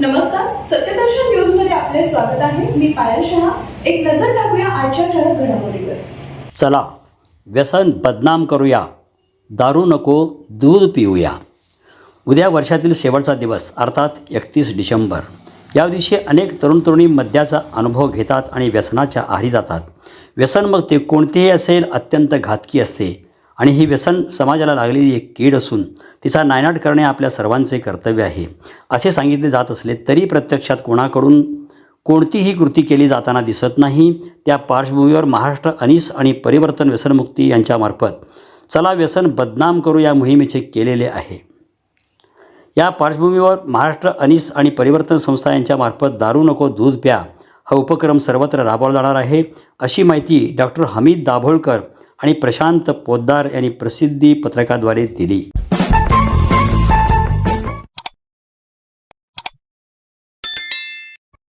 नमस्कार सत्यदर्शन न्यूजमध्ये आपले स्वागत आहे. मी पायल शहा. एक नजर टाकूया आजच्या ठळक घडामोडीवर. चला व्यसन बदनाम करूया. दारू नको दूध पिऊया. उद्या वर्षातील शेवटचा दिवस अर्थात एकतीस डिसेंबर. या दिवशी अनेक तरुण तरुणी मद्याचा अनुभव घेतात आणि व्यसनाच्या आहारी जातात. व्यसन मग ते कोणतेही असेल अत्यंत घातकी असते. आणि ही व्यसन समाजाला लागलेली एक कीड असून तिचा नायनाट करणे आपल्या सर्वांचे कर्तव्य आहे. असे सांगितले जात असले तरी प्रत्यक्षात कोणाकडून कोणतीही कृती केली जाताना दिसत नाही. त्या पार्श्वभूमीवर महाराष्ट्र अनिस आणि परिवर्तन व्यसनमुक्ती यांच्यामार्फत चला व्यसन बदनाम करू या मोहिमेचे केलेले आहे. या पार्श्वभूमीवर महाराष्ट्र अनिस आणि परिवर्तन संस्था यांच्यामार्फत दारू नको दूध प्या हा उपक्रम सर्वत्र राबवला जाणार आहे अशी माहिती डॉक्टर हमीद दाभोळकर आणि प्रशांत पोद्दार यांनी प्रसिद्धी पत्रकाद्वारे दिली.